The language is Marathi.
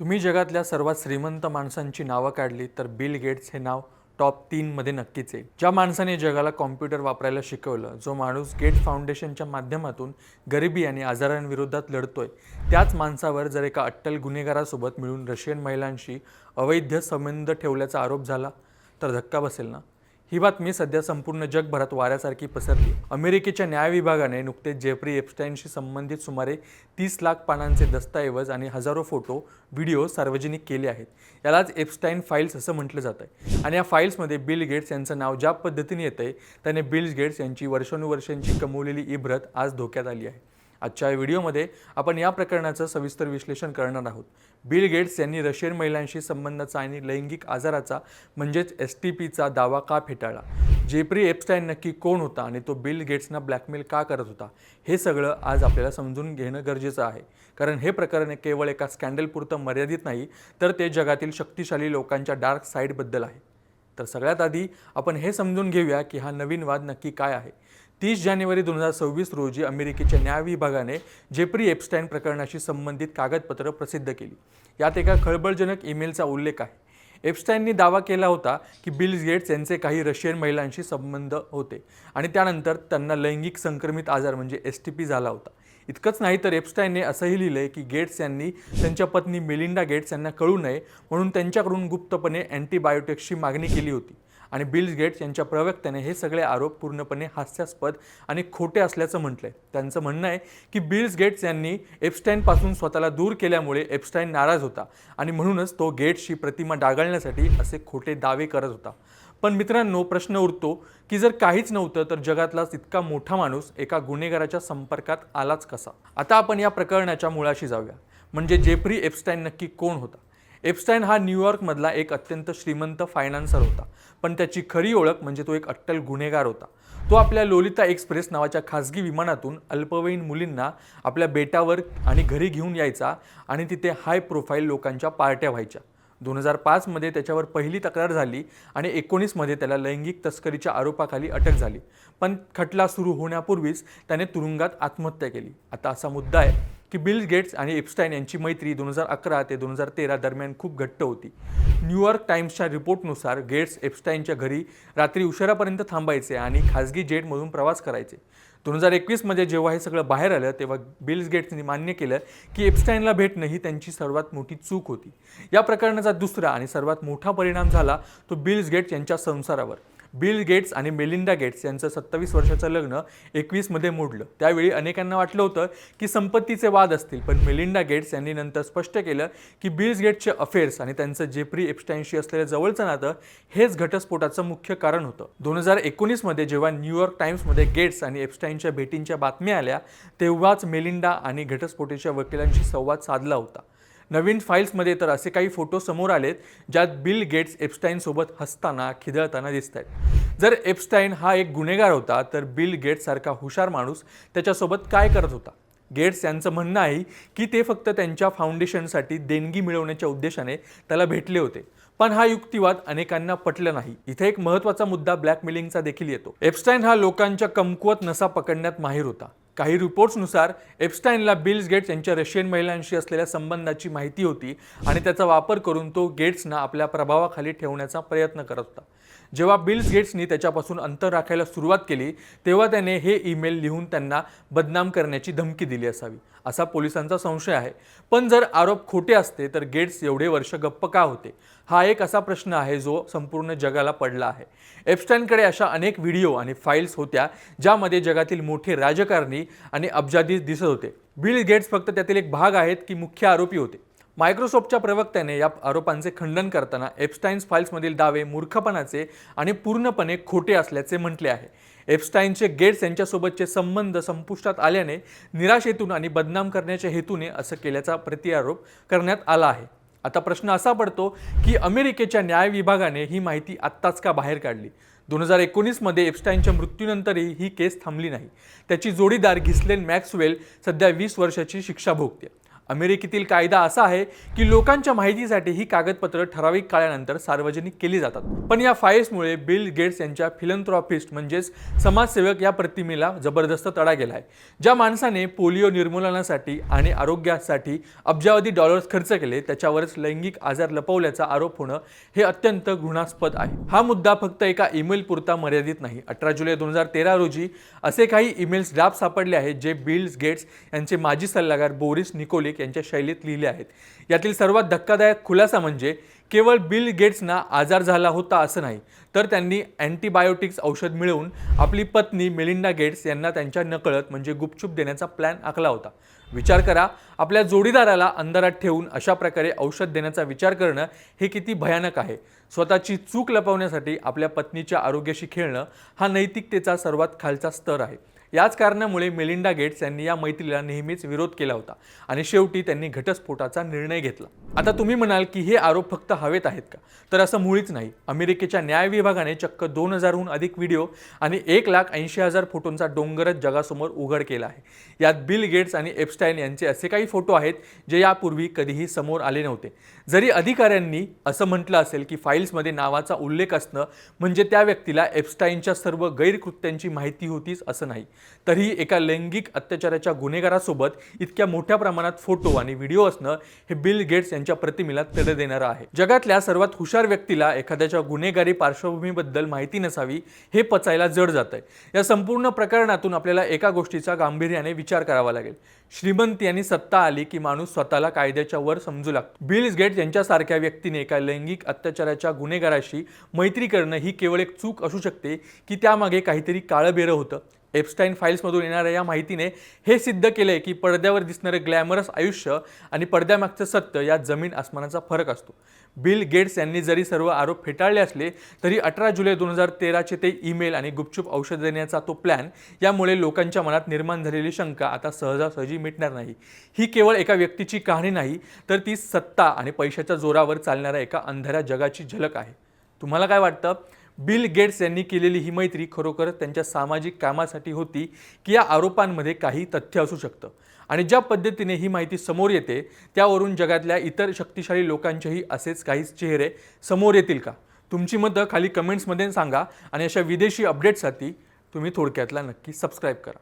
तुम्ही जगातल्या सर्वात श्रीमंत माणसांची नावं काढली तर बिल गेट्स हे नाव टॉप तीनमध्ये नक्कीच आहे. ज्या माणसाने जगाला कॉम्प्युटर वापरायला शिकवलं जो माणूस गेट फाउंडेशनच्या माध्यमातून गरिबी आणि आजारांविरोधात लढतोय त्याच माणसावर जर एका अट्टल गुन्हेगारासोबत मिळून रशियन महिलांशी अवैध संबंध ठेवल्याचा आरोप झाला तर धक्का बसेल ना? ही बातमी सध्या संपूर्ण जगभरात वाऱ्यासारखी पसरली. अमेरिकेच्या न्याय विभागाने नुकतेच जेफ्री एप्स्टाईनशी संबंधित सुमारे तीस लाख पानांचे दस्तऐवज आणि हजारो फोटो व्हिडिओ सार्वजनिक केले आहेत. यालाच एप्स्टाईन फाईल्स असं म्हटलं जातं आहे. आणि या फाईल्समध्ये बिल गेट्स यांचं नाव ज्या पद्धतीने येतं आहे त्याने बिल गेट्स यांची वर्षानुवर्षांची कमवलेली इब्रत आज धोक्यात आली आहे. आजच्या या व्हिडिओमध्ये आपण या प्रकरणाचं सविस्तर विश्लेषण करणार आहोत. बिल गेट्स यांनी रशियन महिलांशी संबंधाचा आणि लैंगिक आजाराचा म्हणजेच एस टी पीचा दावा का फेटाळला? जेप्री एप्स्टाईन नक्की कोण होता आणि तो बिल गेट्सना ब्लॅकमेल का करत होता? हे सगळं आज आपल्याला समजून घेणं गरजेचं आहे. कारण हे प्रकरण केवळ एका स्कॅन्डलपुरतं मर्यादित नाही तर ते जगातील शक्तिशाली लोकांच्या डार्क साईडबद्दल आहे. तर सगळ्यात आधी आपण हे समजून घेऊया की हा नवीन वाद नक्की काय आहे. तीस जानेवारी दोन हजार सव्वीस रोजी अमेरिकेच्या न्याय विभागाने जेप्री एप्स्टाईन प्रकरणाशी संबंधित कागदपत्र प्रसिद्ध केली. यात एका खळबळजनक ईमेलचा उल्लेख आहे. एप्स्टाईननी दावा केला होता की बिल गेट्स यांचे काही रशियन महिलांशी संबंध होते आणि त्यानंतर त्यांना लैंगिक संक्रमित आजार म्हणजे एस टी पी झाला होता. इतकंच नाही तर एप्स्टाईनने असंही लिहिलंय की गेट्स यांनी त्यांच्या पत्नी मेलिंडा गेट्स यांना कळू नये म्हणून त्यांच्याकडून गुप्तपणे अँटीबायोटिक्सची मागणी केली होती. आणि बिल गेट्स यांच्या प्रवक्त्याने हे सगळे आरोप पूर्णपणे हास्यास्पद आणि खोटे असल्याचं म्हटलंय. त्यांचं म्हणणं आहे की बिल्स गेट्स यांनी एप्स्टाईनपासून स्वतःला दूर केल्यामुळे एप्स्टाईन नाराज होता आणि म्हणूनच तो गेट्सची प्रतिमा डागाळण्यासाठी असे खोटे दावे करत होता. पण मित्रांनो प्रश्न उरतो की जर काहीच नव्हतं तर जगातलाच इतका मोठा माणूस एका गुन्हेगाराच्या संपर्कात आलाच कसा? आता आपण या प्रकरणाच्या मुळाशी जाऊया. म्हणजे जेफ्री एप्स्टाईन नक्की कोण होता? एप्स्टाईन हा न्यूयॉर्कमधला एक अत्यंत श्रीमंत फायनान्सर होता. पण त्याची खरी ओळख म्हणजे तो एक अट्टल गुन्हेगार होता. तो आपल्या लोलिता एक्सप्रेस नावाच्या खाजगी विमानातून अल्पवयीन मुलींना आपल्या बेटावर आणि घरी घेऊन यायचा आणि तिथे हाय प्रोफाईल लोकांच्या पार्ट्या व्हायच्या. दोन हजार पाचमध्ये त्याच्यावर पहिली तक्रार झाली आणि एकोणीसमध्ये त्याला लैंगिक तस्करीच्या आरोपाखाली अटक झाली. पण खटला सुरू होण्यापूर्वीच त्याने तुरुंगात आत्महत्या केली. आता असा मुद्दा आहे. की बिल गेट्स आणि एप्स्टाईन यांची मैत्री दोन हजार अकरा ते दोन हजार तेरा दरम्यान खूप घट्ट होती. न्यूयॉर्क टाइम्सच्या रिपोर्टनुसार गेट्स एप्स्टाईनच्या घरी रात्री उशिरापर्यंत थांबायचे आणि खाजगी जेटमधून प्रवास करायचे. दोन हजार एकवीसमध्ये जेव्हा हे सगळं बाहेर आलं तेव्हा बिल्स गेट्सनी मान्य केलं की एप्स्टाईनला भेटणं ही त्यांची सर्वात मोठी चूक होती. या प्रकरणाचा दुसरा आणि सर्वात मोठा परिणाम झाला तो बिल्स गेट्स यांच्या संसारावर. बिल गेट्स आणि मेलिंडा गेट्स यांचं सत्तावीस वर्षाचं लग्न एकवीसमध्ये मोडलं. त्यावेळी अनेकांना वाटलं होतं की संपत्तीचे वाद असतील पण मेलिंडा गेट्स यांनी नंतर स्पष्ट केलं की बिल्स गेट्सचे अफेअर्स आणि त्यांचं जेप्री एप्स्टाईनशी असलेलं जवळचं नातं हेच घटस्फोटाचं मुख्य कारण होतं. दोन हजार एकोणीसमध्ये जेव्हा न्यूयॉर्क टाइम्समध्ये गेट्स आणि एप्स्टाईनच्या भेटींच्या बातम्या आल्या तेव्हाच मेलिंडा आणि घटस्फोटीच्या वकिलांशी संवाद साधला होता. नवीन फाईल्समध्ये तर असे काही फोटो समोर आलेत ज्यात बिल गेट्स एप्स्टाईनसोबत हसताना खिदळताना दिसत आहेत जर एप्स्टाईन हा एक गुन्हेगार होता तर बिल गेट्ससारखा हुशार माणूस त्याच्यासोबत काय करत होता? गेट्स यांचं म्हणणं आहे की ते फक्त त्यांच्या फाउंडेशनसाठी देणगी मिळवण्याच्या उद्देशाने त्याला भेटले होते. पण हा युक्तिवाद अनेकांना पटलं नाही. इथे एक महत्त्वाचा मुद्दा ब्लॅकमेलिंगचा देखील येतो. एप्स्टाईन हा लोकांच्या कमकुवत नसा पकडण्यात माहीर होता. काही रिपोर्ट्सनुसार एप्स्टाईनला बिल्स गेट्स यांच्या रशियन महिलांशी असलेल्या संबंधाची माहिती होती आणि त्याचा वापर करून तो गेट्सना आपल्या प्रभावाखाली ठेवण्याचा प्रयत्न करत होता. जेव्हा बिल्स गेट्सनी त्याच्यापासून अंतर राखायला सुरुवात केली तेव्हा त्याने हे ईमेल लिहून त्यांना बदनाम करण्याची धमकी दिली असावी असा पोलिसांचा संशय आहे. पण जर आरोप खोटे असते तर गेट्स एवढे वर्ष गप्प का होते? हा एक असा प्रश्न आहे जो संपूर्ण जगाला पडला आहे. एप्स्टाईनकडे अशा अनेक व्हिडिओ आणि फाईल्स होत्या ज्यामध्ये जगातील मोठे राजकारणी आणि अब्जादी दिसत होते. बिल गेट्स फक्त त्यातील एक भाग आहेत की मुख्य आरोपी होते. मायक्रोसॉफ्टच्या प्रवक्त्याने या आरोपांचे खंडन करताना एप्स्टाईन्स फाईल्समधील दावे मूर्खपणाचे आणि पूर्णपणे खोटे असल्याचे म्हटले आहे. एप्स्टाईनचे गेट्स यांच्यासोबतचे संबंध संपुष्टात आल्याने निराशेतून आणि बदनाम करण्याच्या हेतूने असं केल्याचा प्रतिआरोप करण्यात आला आहे. आता प्रश्न असा पडतो की अमेरिकेच्या न्याय विभागाने ही माहिती आत्ताच का बाहेर काढली? दोन हजार एकोणीसमध्ये एप्स्टाईनच्या मृत्यूनंतरही ही केस थांबली नाही. त्याची जोडीदार घिसलेन मॅक्सवेल सध्या वीस वर्षाची शिक्षा भोगते. अमेरिकेतील कायदा असा आहे की लोकांच्या माहितीसाठी ही कागदपत्र ठराविक काळानंतर सार्वजनिक केली जातात. पण या फाईल्समुळे बिल गेट्स यांच्या फिलंथ्रॉपिस्ट म्हणजेच समाजसेवक या प्रतिमेला जबरदस्त तडा गेला आहे ज्या माणसाने पोलिओ निर्मूलनासाठी आणि आरोग्यासाठी अब्जावधी डॉलर्स खर्च केले त्याच्यावरच लैंगिक आजार लपवल्याचा आरोप होणं हे अत्यंत घृणास्पद आहे. हा मुद्दा फक्त एका ईमेल पुरता मर्यादित नाही. अठरा जुलै दोन हजार तेरा रोजी असे काही ईमेल्स ड्राफ्ट सापडले आहेत जे बिल्स गेट्स यांचे माजी सल्लागार बोरिस निकोलिक यांच्या शैलीत लिहिले आहेत. यातील सर्वात धक्कादायक खुलासा म्हणजे केवळ बिल गेट्सना आजार झाला होता असं नाही तर त्यांनी अँटीबायोटिक्स औषध मिळवून आपली पत्नी मेलिंडा गेट्स यांना त्यांच्या नकळत म्हणजे गुपचूप देण्याचा प्लॅन आखला होता. विचार करा आपल्या जोडीदाराला अंधारात ठेवून अशा प्रकारे औषध देण्याचा विचार करणं हे किती भयानक आहे. स्वतःची चूक लपवण्यासाठी आपल्या पत्नीच्या आरोग्याशी खेळणं हा नैतिकतेचा सर्वात खालचा स्तर आहे. याच कारणामुळे मेलिंडा गेट्स यांनी या मैत्रीला नेहमीच विरोध केला होता आणि शेवटी त्यांनी घटस्फोटाचा निर्णय घेतला. आता तुम्ही म्हणाल की हे आरोप फक्त हवेत आहेत का? तर असं मुळीच नाही. अमेरिकेच्या न्याय विभागाने चक्क दोन हजारहून अधिक व्हिडिओ आणि एक लाख ऐंशी हजार फोटोंचा डोंगरच जगासमोर उघड केला आहे. यात बिल गेट्स आणि एप्स्टाईन यांचे असे काही फोटो आहेत जे यापूर्वी कधीही समोर आले नव्हते. जरी अधिकाऱ्यांनी असं म्हटलं असेल की फाईल्समध्ये नावाचा उल्लेख असणं म्हणजे त्या व्यक्तीला एप्स्टाईनच्या सर्व गैरकृत्यांची माहिती होतीच असं नाही. तरीही एका लैंगिक अत्याचाराच्या गुन्हेगारासोबत इतक्या मोठ्या प्रमाणात फोटो आणि व्हिडिओ असणं हे बिल गेट्स यांच्या प्रतिमेला तडे देणारं आहे. जगातल्या सर्वात हुशार व्यक्तीला एखाद्याच्या गुन्हेगारी पार्श्वभूमीबद्दल माहिती नसावी हे पचायला जड जातंय. या संपूर्ण प्रकरणातून आपल्याला एका गोष्टीचा गांभीर्याने विचार करावा लागेल. श्रीमंती आणि सत्ता आली की माणूस स्वतःला कायद्याच्या वर समजू लागतो. बिल्स गेट्स यांच्यासारख्या व्यक्तीने एका लैंगिक अत्याचाराच्या गुन्हेगाराशी मैत्री करणं ही केवळ एक चूक असू शकते की त्यामागे काहीतरी काळबेरं होतं. एप्स्टाईन फाईल्समधून येणाऱ्या या माहितीने हे सिद्ध केले की पडद्यावर दिसणारे ग्लॅमरस आयुष्य आणि पडद्यामागचं सत्य यात जमीन आसमानाचा फरक असतो. बिल गेट्स यांनी जरी सर्व आरोप फेटाळले असले तरी अठरा जुलै दोन हजार तेराचे ते ईमेल आणि गुपचूप औषध देण्याचा तो प्लॅन यामुळे लोकांच्या मनात निर्माण झालेली शंका आता सहजासहजी मिटणार नाही. ही केवळ एका व्यक्तीची कहाणी नाही तर ती सत्ता आणि पैशाच्या जोरावर चालणाऱ्या एका अंधाऱ्या जगाची झलक आहे. तुम्हाला काय वाटतं? बिल गेट्स यांनी केलेली ही मैत्री खरोखर त्यांच्या सामाजिक कामासाठी होती की या आरोपांमध्ये काही तथ्य असू शकतं. आणि ज्या पद्धतीने ही माहिती समोर येते त्यावरून जगातल्या इतर शक्तिशाली लोकांचेही असेच काही चेहरे समोर येतील का? तुमची मतं खाली कमेंट्समध्ये सांगा आणि अशा विदेशी अपडेट्ससाठी तुम्ही थोडक्यातला नक्की सबस्क्राईब करा.